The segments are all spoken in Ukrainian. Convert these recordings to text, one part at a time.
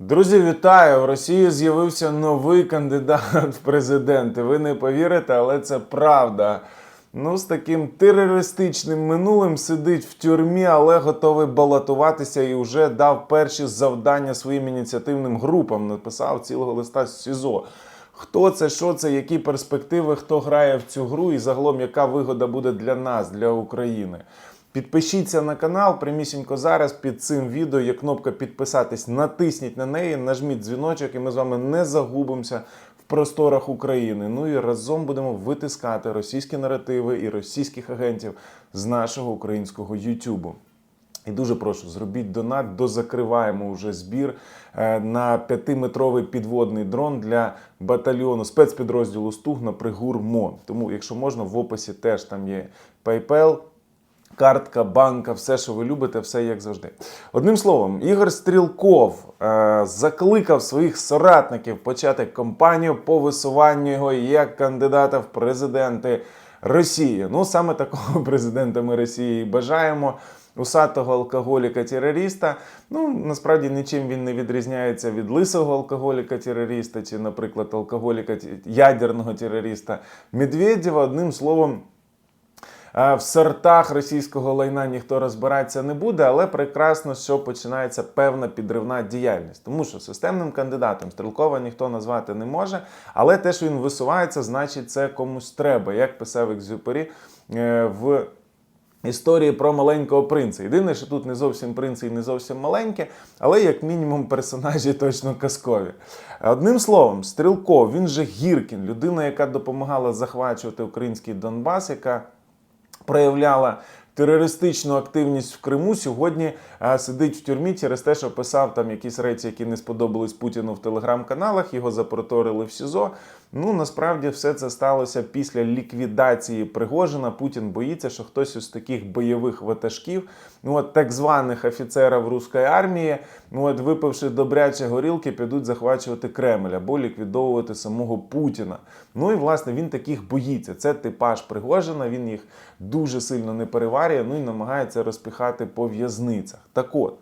Друзі, вітаю! В Росії з'явився новий кандидат в президенти. Ви не повірите, але це правда. Ну, з таким терористичним минулим сидить в тюрмі, але готовий балотуватися і вже дав перші завдання своїм ініціативним групам. Написав цілого листа з СІЗО. Хто це, що це, які перспективи, хто грає в цю гру, і загалом яка вигода буде для нас, для України. Підпишіться на канал прямісінько зараз під цим відео є кнопка підписатись. Натисніть на неї, нажміть дзвіночок, і ми з вами не загубимося в просторах України. Ну і разом будемо витискати російські наративи і російських агентів з нашого українського Ютубу. І дуже прошу, зробіть донат, дозакриваємо вже збір е, на п'ятиметровий підводний дрон для батальйону спецпідрозділу Стугна Пригур МОН. Тому, якщо можна, в описі теж там є PayPal, картка, банка, все, що ви любите, все як завжди. Одним словом, Ігор Стрілков е, закликав своїх соратників почати кампанію по висуванню його як кандидата в президенти Росії. Ну, саме такого президента ми Росії бажаємо. Усатого алкоголіка-терориста. Ну, насправді нічим він не відрізняється від лисого алкоголіка-терориста чи, наприклад, алкоголіка ядерного терориста Медведєва. Одним словом, В сортах російського лайна ніхто розбиратися не буде, але прекрасно, що починається певна підривна діяльність. Тому що системним кандидатом Стрілкова ніхто назвати не може, але те, що він висувається, значить це комусь треба, як писав Екзюпері е, в. Історії про маленького принца. Єдине, що тут не зовсім принц і не зовсім маленьке, але як мінімум персонажі точно казкові. Одним словом, Стрілков, він же Гіркін, людина, яка допомагала захвачувати український Донбас, яка проявляла терористичну активність в Криму, сьогодні е, сидить в тюрмі через те, що писав там якісь речі, які не сподобались Путіну в телеграм-каналах. Його запроторили в СІЗО. Ну насправді все це сталося після ліквідації Пригожина. Путін боїться, що хтось із таких бойових ватажків, ну от так званих офіцерів руської армії, ну от випивши добряче горілки, підуть захвачувати Кремль або ліквідовувати самого Путіна. Ну і власне він таких боїться. Це типаж Пригожина. Він їх дуже сильно не переварює, ну і намагається розпіхати по в'язницях. Так от.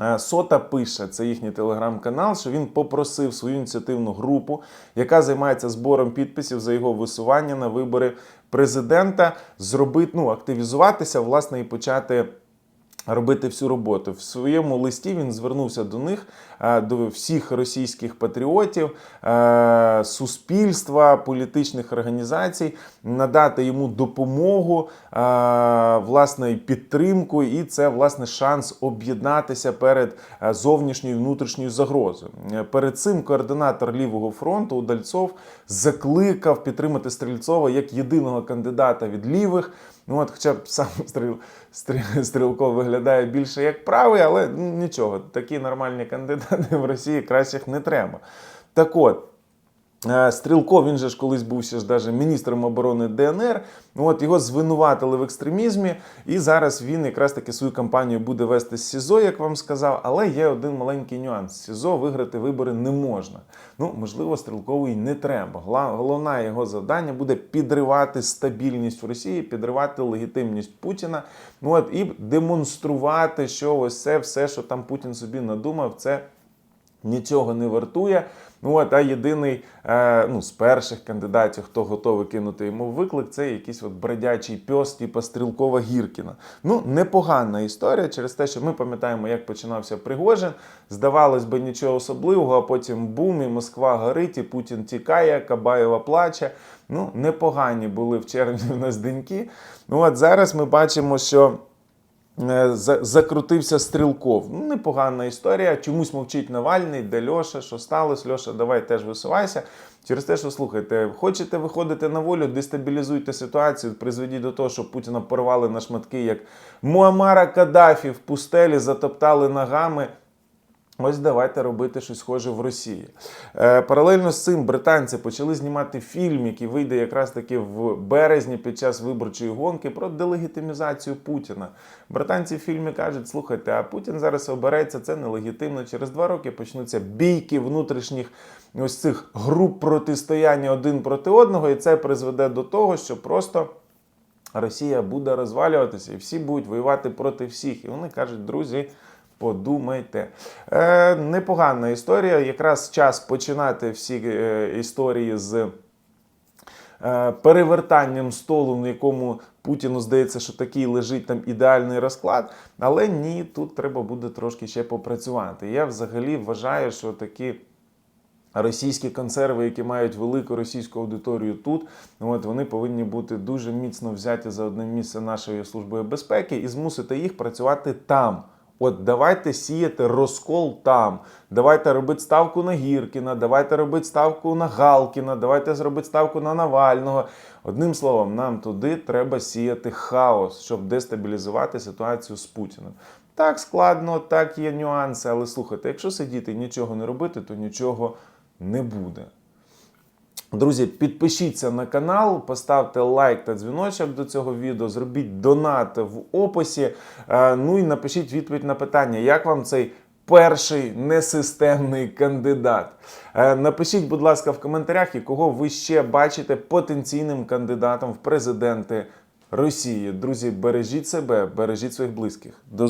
Е, Сота пише, це їхній телеграм-канал, що він попросив свою ініціативну групу, яка займається збором підписів за його висування на вибори президента, зробити, ну, активізуватися, власне, і почати. Робити всю роботу в своєму листі він звернувся до них, е, до всіх російських патріотів, е, суспільства, політичних організацій, надати йому допомогу, е, власне, підтримку, і це власне шанс об'єднатися перед зовнішньою внутрішньою загрозою. Перед цим координатор лівого фронту Удальцов закликав підтримати Стрільцова як єдиного кандидата від лівих. Ну от, хоча б сам стріл, стріл, стрілков виглядає більше як правий, але ну, нічого, такі нормальні кандидати в Росії кращих не треба. Так от. Е, Стрілков, він же ж колись був ще ж даже міністром оборони ДНР. От його звинуватили в екстремізмі, і зараз він якраз таки свою кампанію буде вести з СІЗО, як вам сказав. Але є один маленький нюанс: СІЗО виграти вибори не можна. Ну, можливо, стрілкову й не треба. Головне його завдання буде підривати стабільність в Росії, підривати легітимність Путіна. Ну от і демонструвати, що ось це все, що там Путін собі надумав, це нічого не вартує. Ну от, а єдиний е, ну, з перших кандидатів, хто готовий кинути йому виклик, це якийсь от бродячий пьос, типу Стрілкова Гіркіна. Ну, непогана історія через те, що ми пам'ятаємо, як починався Пригожин. Здавалось би, нічого особливого, а потім бум, і Москва горить, і Путін тікає, Кабаєва плаче. Ну, непогані були в червні в нас деньки. Ну от зараз ми бачимо, що. Е, Закрутився Стрілков. Ну, непогана історія. Чомусь мовчить Навальний, де Льоша, що сталося? Льоша, давай теж висувайся. Через те, що слухайте, хочете виходити на волю, дестабілізуйте ситуацію, призведіть до того, що Путіна порвали на шматки, як Муамара Каддафі в пустелі затоптали ногами. Ось давайте робити щось схоже в Росії. Е, паралельно з цим британці почали знімати фільм, який вийде якраз таки в березні під час виборчої гонки про делегітимізацію Путіна. Британці в фільмі кажуть: слухайте, а Путін зараз обереться, це нелегітимно. Через два роки почнуться бійки внутрішніх ось цих груп протистояння один проти одного, і це призведе до того, що просто. Росія буде розвалюватися, і всі будуть воювати проти всіх. І вони кажуть, друзі, подумайте. Е, непогана історія. Якраз час починати всі е, історії з е, перевертанням столу, на якому Путіну здається, що такий лежить там ідеальний розклад. Але ні, тут треба буде трошки ще попрацювати. Я взагалі вважаю, що такі. Російські консерви, які мають велику російську аудиторію тут, от вони повинні бути дуже міцно взяті за одне місце нашої служби безпеки і змусити їх працювати там. От давайте сіяти розкол там. Давайте робити ставку на Гіркіна, давайте робити ставку на Галкіна, давайте зробити ставку на Навального. Одним словом, нам туди треба сіяти хаос, щоб дестабілізувати ситуацію з Путіним. Так складно, так є нюанси, але слухайте, якщо сидіти і нічого не робити, то нічого не буде. Друзі, підпишіться на канал, поставте лайк та дзвіночок до цього відео, зробіть донат в описі. Е, Ну і напишіть відповідь на питання, як вам цей перший несистемний кандидат. Е, Напишіть, будь ласка, в коментарях, і кого ви ще бачите потенційним кандидатом в президенти Росії. Друзі, бережіть себе, бережіть своїх близьких. До